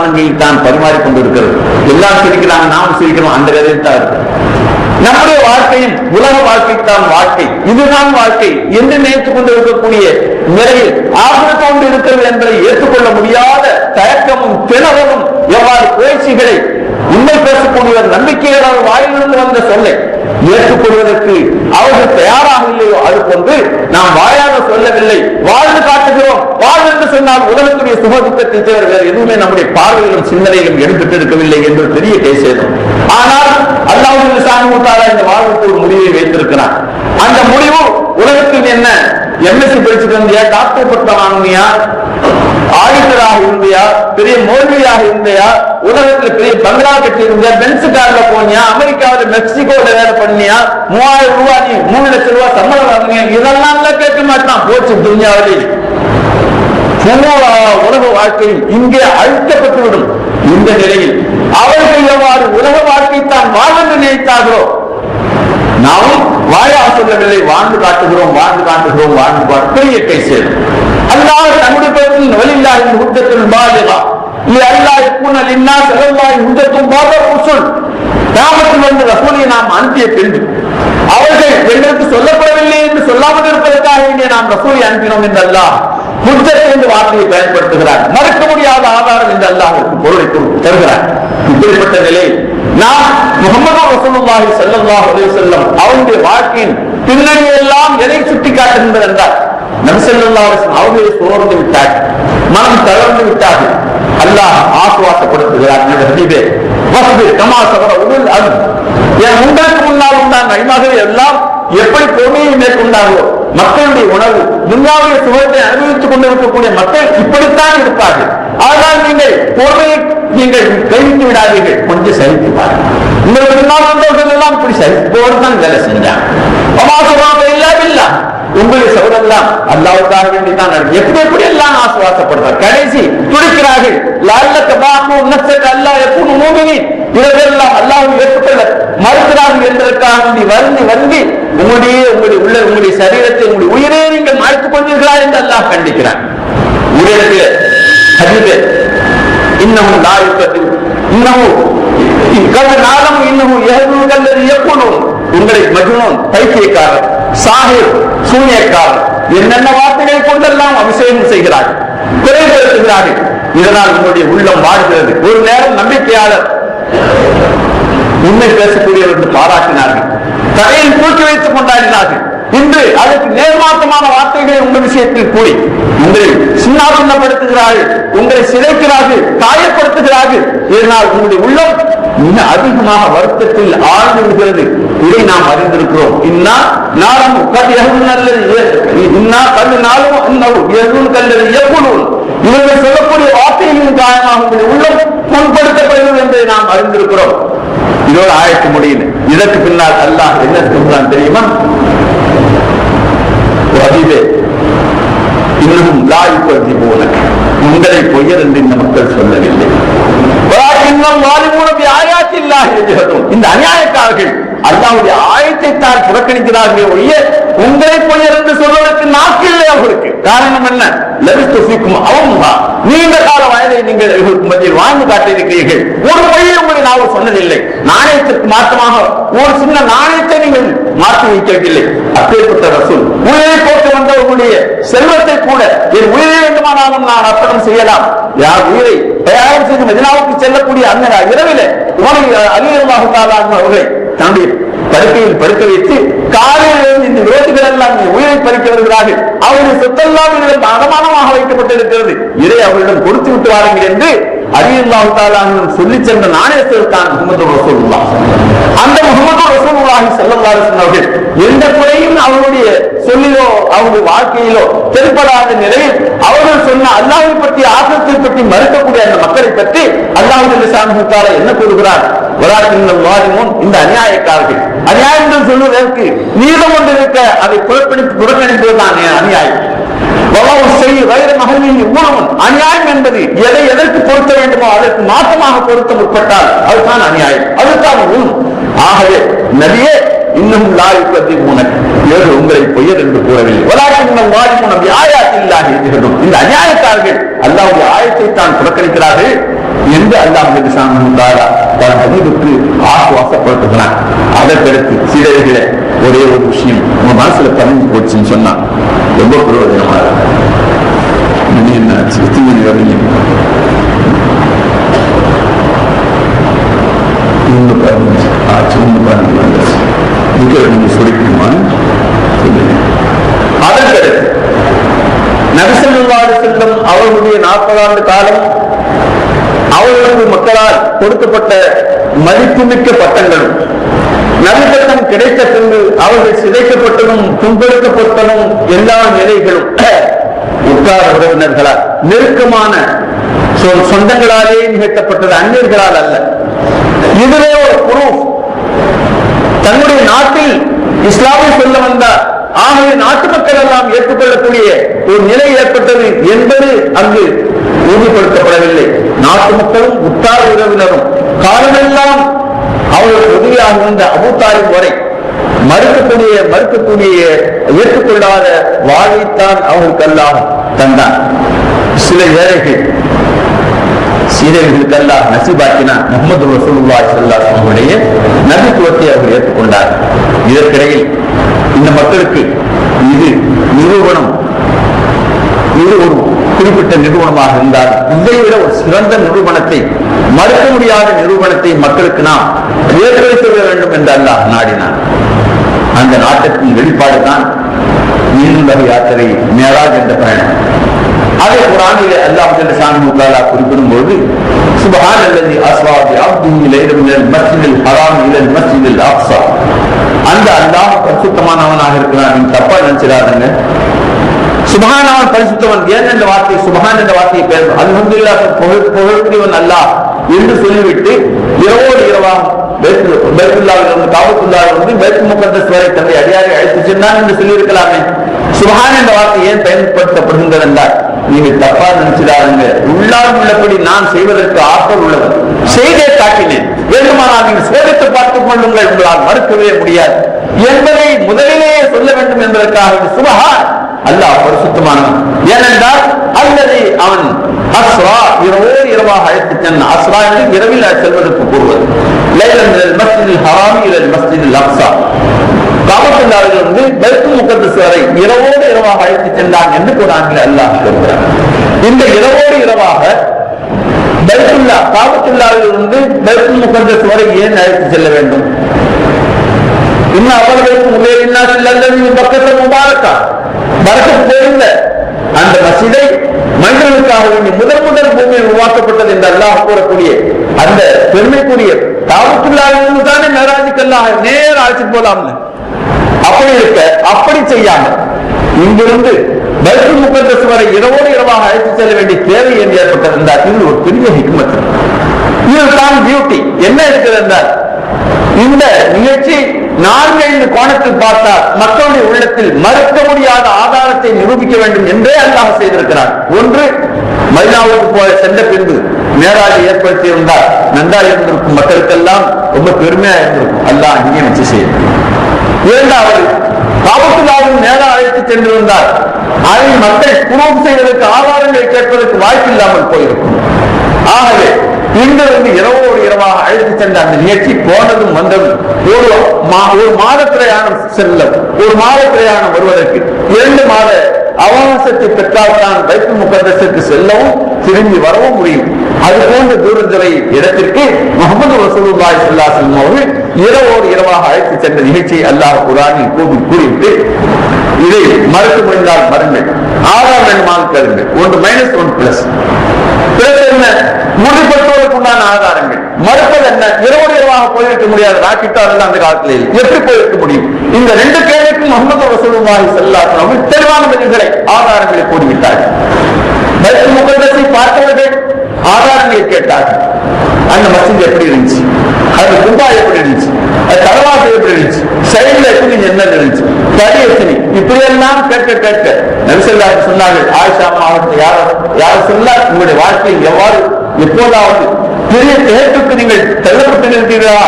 வர்த்தமானங்களில் தான் பரிமாறிக் கொண்டிருக்கிறது. எல்லாம் சிரிக்கிறாங்க நாம் சிரிக்கிறோம் அந்த கதையில் தான் இருக்கு. நம்முடைய வாழ்க்கையும் உலக வாழ்க்கைத்தான் வாழ்க்கை. இதுதான் வாழ்க்கை. என்று நினைத்துக் கொண்டிருக்கக்கூடிய நிலையில் ஆபத்தோடு இருக்கிறது என்பதை ஏற்றுக்கொள்ள முடியாத தயக்கமும் திணறலும் எவ்வாறு பேச்சுகளை உண்மை பேசக்கூடிய நம்பிக்கையாளர் வாயிலிருந்து வந்த சொல்லை ஏற்றுக்கொள்வதற்கு அவர்கள் தயாராக இல்லையோ அது போன்று நாம் வாயாக சொல்லவில்லை. வாழ்ந்து காட்டுகிறோம். வாழ் என்று சொன்னால் உலகத்துடைய சுகதுக்கத்தை தவிர வேறு எதுவுமே நம்முடைய பார்வையிலும் சிந்தனையிலும் எடுத்துட்டு இருக்கவில்லை என்று பெரிய பேசணும் ஆனால் அல்லாஹ் சாமித்தாரா இந்த வாழ்வுக்கு ஒரு முடிவை வைத்திருக்கிறார் அந்த முடிவு உலகத்தில் என்ன? எம்எஸ்சி படிச்சுட்டு வந்தியா? டாக்டர் பட்டம் வாங்கினியா? ஆடிட்டராக இருந்தியா? பெரிய மோல்வியாக இருந்தியா? உலகத்துல பெரிய பங்களா கட்டி இருந்தியா? பென்ஸ் கார்ல போனியா? அமெரிக்காவில மெக்சிகோல வேலை பண்ணியா? மூவாயிரம் ரூபாய் நீ மூணு லட்சம் ரூபாய் சம்பளம் வாங்கினியா? இதெல்லாம் எல்லாம் கேட்க மாட்டான். போச்சு துன்யாவிலே. உலக வாழ்க்கையில் இங்கே அழுத்தப்பட்டுவிடும் இந்த நிலையில் அவர்கள் எவ்வாறு உலக வாழ்க்கை தான் வாழ நினைத்தார்களோ நாமும் வாயா சொல்லவில்லை வாழ்ந்து காட்டுகிறோம் வாழ்ந்து காட்டுகிறோம் வாழ்ந்து காட்டு பெரிய பேசுகிறோம் அல்லாஹ் நம்முடைய பேரில் வலில்லாஹி ஹுஜ்ஜத்துல் பாலிகா லி அல்லாஹ் யகுன லின்னாஸ் அலல்லாஹி ஹுஜ்ஜத்துல் பாலிகா உசுல் கிராமத்தில் வந்து ரசூலை நாம் அனுப்பிய பின்பு அவர்கள் எங்களுக்கு சொல்லப்படவில்லை என்று சொல்லாமல் இருப்பதற்காக இங்கே நாம் ரசூலை அனுப்பினோம் என்று அல்லாஹ் ஹுஜ்ஜத் என்ற வார்த்தையை பயன்படுத்துகிறார். மறுக்க முடியாத ஆதாரம் என்று அல்லாஹ்வுக்கு பொருளை கொடு- தருகிறார். இப்படிப்பட்ட நிலையில் நாம் முகமது ரசூலுல்லாஹி ஸல்லல்லாஹு அலைஹி வஸல்லம் அவருடைய வாழ்க்கையின் பின்னணி எல்லாம் எதை சுட்டி காட்டுகின்றது என்றால் நபி ஸல்லல்லாஹு அலைஹி வஸல்லம் அவர்களை சோர்ந்து விட்டார்கள். மனம் தளர்ந்து விட்டார்கள். அல்லாஹ் ஆசுவாசப்படுத்துகிறார். என்னுடைய ஹபீபே வஸ்பிர் கமா சபர உருள் அது என் உங்களுக்கு முன்னால் உண்டான நன்மைகள் எல்லாம் எப்படி பொறுமையை மேற்கொண்டார்களோ மக்களுடைய உணவு துன்யாவுடைய சுகத்தை அனுபவித்துக் கொண்டிருக்கக்கூடிய மக்கள் இப்படித்தான் இருப்பார்கள். ஆனால் நீங்கள் பொறுமையை நீங்கள் கழித்து விடாதீர்கள். கொஞ்சம் சகித்து பாருங்கள். உங்களுக்கு முன்னால் வந்தவர்கள் எல்லாம் இப்படி சகிப்போடு தான் வேலை செஞ்சாங்க. இல்லாம இல்லாமில்லா உங்களுடைய சௌரம்லாம் அல்லாவுக்காக வேண்டி தான் எப்படி எப்படி எல்லாம் ஆசுவாசப்படுறார் கடைசி துடிக்கிறார்கள். லால்லக்க பாக்கு நச்சக்க அல்லா எப்பவும் மூமினி இவர்களெல்லாம் அல்லாஹ் ஏற்றுக்கொள்ள மறுக்கிறார்கள் என்பதற்காக வேண்டி வருந்தி வருந்தி உங்களுடைய உங்களுடைய உள்ள உங்களுடைய சரீரத்தை உங்களுடைய உயிரை நீங்கள் மாய்த்துக் கொண்டீர்களா என்று அல்லாஹ் கண்டிக்கிறார் உயிரிழப்பில் ஹஜ்ஜிலே இன்னமும் லாயுக்கத்தில் இன்னமும் கல்ல நாளும் இன்னமும் ஏழும் இயக்குனும் உங்களை மஜ்னூன் பைத்தியக்காரர் சாஹிப் சூனியக்காரர் என்னென்ன வார்த்தைகளை கொண்டெல்லாம் அபிஷேகம் செய்கிறார்கள் குறைபடுத்துகிறார்கள் இதனால் உங்களுடைய உள்ளம் வாடுகிறது ஒரு நேரம் நம்பிக்கையாளர் உண்மை பேசக்கூடியவர் என்று பாராட்டினார்கள். தலையில் தூக்கி வைத்துக் கொண்டாடினார்கள். என்று அதற்கு நேர்மாற்றமான வார்த்தைகளை உங்கள் விஷயத்தில் கூறி உங்களை சின்னாபின்னப்படுத்துகிறார்கள் உங்களை சிதைக்கிறார்கள் காயப்படுத்துகிறார்கள் இதனால் உங்களுடைய உள்ளம் மிக அதிகமாக வருத்தத்தில் ஆழ்ந்து விடுகிறது இதை நாம் அறிந்திருக்கிறோம். இன்னா நாளும் நல்லது. இன்னா கல் நாளும் இன்னும் கல்லது எப்பொழுது இவர்கள் சொல்லக்கூடிய வார்த்தைகளின் காரணமாக உங்களுடைய உள்ளம் புண்படுத்தப்படுகிறது என்பதை நாம் அறிந்திருக்கிறோம். இதோடு ஆயத்து முடியல இதற்கு பின்னால் அல்லாஹ் என்ன சொல்றான் தெரியுமா அதிலே இன்னும் லாய்ப்பதி போல உங்களை பொய்யர் என்று இந்த மக்கள் சொல்லவில்லை. இன்னும் இந்த அநியாயக்காரர்கள் அல்லாவுடைய ஆயத்தை தான் புறக்கணிக்கிறார்களே ஒழிய உங்களை பொய்யர் என்று சொல்வதற்கு நாக்கில்லை அவர்களுக்கு காரணம் என்ன? லபித்து அவங்க நீண்ட கால வயதை நீங்கள் மத்தியில் வாழ்ந்து காட்டியிருக்கிறீர்கள். ஒரு பொய்யை உங்களை நான் சொன்னதில்லை. நாணயத்திற்கு மாற்றமாக ஒரு சின்ன நாணயத்தை நீங்கள் மாற்றி வைக்கவில்லை. அப்பேற்பட்ட ரசூல் உயிரை போட்டு வந்தவர்களுடைய செல்வத்தை கூட என் உயிரை வேண்டுமானாலும் நான் அர்ப்பணம் செய்யலாம். யார் உயிரை தயார் செய்து மதினாவுக்கு செல்லக்கூடிய அந்த இரவில உமரை அலியல்லாஹு அவர்களை தன்னுடைய படுக்கையில் படுக்க வைத்து காலையில் இந்த விரோதிகள் எல்லாம் உயிரை பறிக்க வருகிறார்கள். அவருடைய சொத்தெல்லாம் இவர்கள் அடமானமாக வைக்கப்பட்டிருக்கிறது. இதை அவர்களிடம் கொடுத்து விட்டு வாருங்கள் என்று அலியல்லாஹு தாலாவிடம் சொல்லி சென்ற நாணயத்தில் தான் முகமது ரசூலுல்லாஹ் அந்த முகமது ரசூலுல்லாஹி ஸல்லல்லாஹு அலைஹி எந்த குறையும் அவருடைய சொல்லிலோ அவருடைய வாழ்க்கையிலோ தென்படாத நிலையில் அவர்கள் சொன்ன அல்லாஹை பற்றி ஆசத்தை பற்றி மறுக்கக்கூடிய அந்த மக்களை பற்றி அல்லாஹு என்ன கூறுகிறார்? இந்த அநியாயக்காரர்கள். அநியாயங்கள் சொல்வதற்கு நீதம் ஒன்று இருக்க அதை புறக்கணித்து புறக்கணிப்பதுதான் அநியாயம். அநியாயம் என்பது எதை எதற்கு பொருத்த வேண்டுமோ அதற்கு மாற்றமாக பொருத்த முற்பட்டால் அதுதான் அநியாயம். அதுதான் ஊன். ஆகவே நதியே இன்னும் லாயுக்கத்தை உனக்கு வேறு உங்களை பொய்யர் என்று கூறவில்லை. வலாக்கின்னும் வாரிமுனம் ஆயாத்தில்லாக இருக்கிறதும் இந்த அநியாயக்காரர்கள் அல்லாவுடைய ஆயத்தை தான் புறக்கணிக்கிறார்கள் என்று அல்லாஹ் சாமித்தாரா தன் பதிவுக்கு ஆசுவாசப்படுத்துகிறான் அதற்கடுத்து சீடர்கள ஒரே ஒரு விஷயம் உங்க மனசுல பதிஞ்சு போச்சுன்னு சொன்னா ரொம்ப பிரயோஜனமா இருக்கும். என்ன ஆச்சு வரீங்க ஆச்சு ஒன்று பதினஞ்சு வந்துச்சு அவர்களுடைய நாற்பது ஆண்டு காலம் அவர்களுக்கு மக்களால் கொடுக்கப்பட்ட மதிப்புமிக்க பட்டங்களும் நபிப்பட்டம் கிடைத்த பின்பு அவர்கள் சிதைக்கப்பட்டதும் துன்பெடுக்கப்பட்டதும் எல்லா நிலைகளும் உட்கார உறவினர்களால் நெருக்கமான சொந்தங்களாலே நிகழ்த்தப்பட்டது அந்நியர்களால் அல்ல. இதுவே ஒரு குரூப் தன்னுடைய நாட்டில் இஸ்லாமை சொல்ல வந்தார். ஆகவே நாட்டு மக்கள் எல்லாம் ஏற்றுக்கொள்ளக்கூடிய ஒரு நிலை ஏற்பட்டது என்பது அங்கு உறுதிப்படுத்தப்படவில்லை. நாட்டு மக்களும் உத்தார உறவினரும் காலமெல்லாம் அவர்களுக்கு உதவியாக இருந்த அபூத்தாரின் வரை மறுக்கக்கூடிய மறுக்கக்கூடிய ஏற்றுக்கொள்ளாத வாழ்வைத்தான் அவர்களுக்கெல்லாம் தந்தான். சில ஏழைகள் சீரர்களுக்கு அல்லாஹ் நசீபாக்கினார். முகமது ரசூலுல்லாஹி ஸல்லல்லாஹு நபித்துவத்தை அவர் ஏற்றுக்கொண்டார். இதற்கிடையில் இந்த மக்களுக்கு இது நிரூபணம். இது ஒரு குறிப்பிட்ட நிறுவனமாக இருந்தால் இதை விட ஒரு சிறந்த நிரூபணத்தை மறுக்க முடியாத நிரூபணத்தை மக்களுக்கு நாம் ஏற்படுத்த வேண்டும் என்று அல்லாஹ் நாடினான். அந்த நாட்டத்தின் வெளிப்பாடு தான் நீண்ட யாத்திரை மேராஜ் என்ற பயணம். அதே குரானிலே அல்லாஹ் ஜல்ல ஷானஹு குறிப்பிடும் போது சுபஹான் அல்லதி அஸ்வா பி அப்திஹி லைலன் மினல் மஸ்ஜிதில் ஹராம் இலல் மஸ்ஜிதில் அக்ஸா. அந்த அல்லாஹ் பரிசுத்தமானவனாக இருக்கிறான் நீங்க தப்பா நினைச்சிடாதங்க. சுபஹான் அவன் பரிசுத்தவன். ஏன் என்ற வார்த்தை? சுபஹான் என்ற வார்த்தையை பேசும் அல்ஹம்துல்லா புகழ் புகழ்கிறவன் அல்லாஹ் என்று சொல்லிவிட்டு இரவோடு இரவாக பேத்துல்லாவிலிருந்து காபத்துல்லாவிலிருந்து பேத்து முகத்தஸ் வரை தன்னை அடியாரை அழைத்து சென்றான் என்று சொல்லியிருக்கலாமே. சுபஹான் என்ற வார்த்தை ஏன் பயன்படுத்தப்படுகின்றது என்றால் நீங்கள் தப்பா நினைச்சிடாருங்க உள்ளார் உள்ளபடி நான் செய்வதற்கு ஆற்றல் உள்ளவர் செய்தே காட்டினேன். வேண்டுமானால் நீங்கள் சேவித்து பார்த்துக் கொள்ளுங்கள். உங்களால் மறுக்கவே முடியாது. என்பதை முதலிலேயே சொல்ல வேண்டும் என்பதற்காக இது சுபஹான் அல்லாஹ் பரிசுத்தமானவன். ஏனென்றால் அல்லது அவன் அஸ்ரா இரவோடு இரவாக அழைத்து சென்ன அஸ்ரா என்று இரவில் செல்வதற்கு கூறுவது. லைலன் மஸ்ஜிதில் ஹராமி இலல் மஸ்ஜிதில் அப்சா பாபத்துள்ளாவிலிருந்து பைத்து முகத்து வரை இரவோடு இரவாக அழைத்து சென்றான் என்று குரானில் அல்லாஹ் சொல்கிறார் இந்த இரவோடு இரவாக பைத்துல்லா காபத்துல்லாவிலிருந்து பைத்து முகத்தஸ் வரை ஏன் அழைத்து செல்ல வேண்டும்? இன்னும் அவர்களுக்கு உள்ளே இன்னா பக்கத்தில் முபாரக்கா? பரக்கத் தெரிந்த அந்த மசிதை மனிதனுக்காக வேண்டி முதல் முதல் பூமியில் உருவாக்கப்பட்டது என்று அல்லாஹ் கூறக்கூடிய அந்த பெருமைக்குரிய தாவத்துள்ளாவிலிருந்து தானே மேராஜுக்கெல்லாம் நேர அழைச்சிட்டு போலாம்னு. அப்படி இருக்க அப்படி செய்யாம இங்கிருந்து பைபிள் முகத்தஸ் வரை இரவோடு இரவாக அழைத்து செல்ல வேண்டிய தேவை என்று ஏற்பட்டிருந்தார் இது ஒரு பெரிய ஹிக்மத் இதுதான் பியூட்டி என்ன இருக்கிறது என்றால் இந்த நிகழ்ச்சி நான்கு ஐந்து கோணத்தில் பார்த்தால் மக்களுடைய உள்ளத்தில் மறுக்க முடியாத ஆதாரத்தை நிரூபிக்க வேண்டும் என்றே அல்லாஹ் செய்திருக்கிறார் ஒன்று மதினாவுக்கு போல சென்ற பின்பு மேராஜை ஏற்படுத்தி இருந்தால் நன்றாக இருந்திருக்கும் மக்களுக்கெல்லாம் ரொம்ப பெருமையா இருந்திருக்கும். அல்லாஹ் அங்கே வச்சு செய்யும். இரண்டாவது காபத்துல்லாவின் மேல அழைத்து சென்றிருந்தால் அதை மக்கள் குரூப் செய்வதற்கு ஆதாரங்களை கேட்பதற்கு வாய்ப்பில்லாமல் போயிருக்கும். ஆகவே இன்றிருந்து இரவோடு இரவாக அழைத்து சென்ற அந்த நிகழ்ச்சி போனதும் வந்ததும் ஒரு மா- ஒரு மாத பிரயாணம் செல்ல ஒரு மாத பிரயாணம் வருவதற்கு இரண்டு மாத அவகாசத்தை பெற்றால்தான் வைப்பு முகதத்திற்கு செல்லவும் திரும்பி வரவும் முடியும். அது போன்ற தூரத்துறை இடத்திற்கு முகமது ரசூலுல்லாஹி ஸல்லல்லாஹு அலைஹி அவர்கள் இரவோடு இரவாக அழைத்து சென்ற நிகழ்ச்சியை அல்லாஹ் குரானில் கூறி கூறிவிட்டு இதை மறுத்து முடிந்தால் மருங்கள் ஆறாம் ரெண்டு மாதம் கேளுங்கள் ஒன்று மைனஸ் ஒன் பிளஸ் பிறகு என்ன? முடிப்பட்டோர் மறுப்பது என்ன? இரவு இரவாக போயிருக்க முடியாது. ராக்கெட்டாக அந்த காலத்தில் எப்படி போயிருக்க முடியும்? இந்த ரெண்டு கேள்விக்கும் முகமது ரசூலுல்லாஹி ஸல்லல்லாஹு அலைஹி வஸல்லம் தெளிவான பதில்களை ஆதாரங்களை கூறிவிட்டார்கள். பைத்துல் முகத்தஸை பார்த்தவர்கள் ஆதாரங்களை கேட்டார்கள். அந்த மசீது எப்படி இருந்துச்சு? அது கும்பா எப்படி இருந்துச்சு? அது தலவாசு எப்படி இருந்துச்சு? சைடுல எப்படி என்ன இருந்துச்சு? தடி எத்தனை? இப்படி எல்லாம் கேட்க கேட்க நபிசல்லாஹு சொன்னார்கள் ஆயிஷா மாவட்டத்தில் யார் யார் சொன்னால் உங்களுடைய வாழ்க்கையில் எவ்வாறு எப்போதாவது பெரிய தேர்வுக்கு நீங்கள் தள்ளப்பட்டு நின்றீர்களா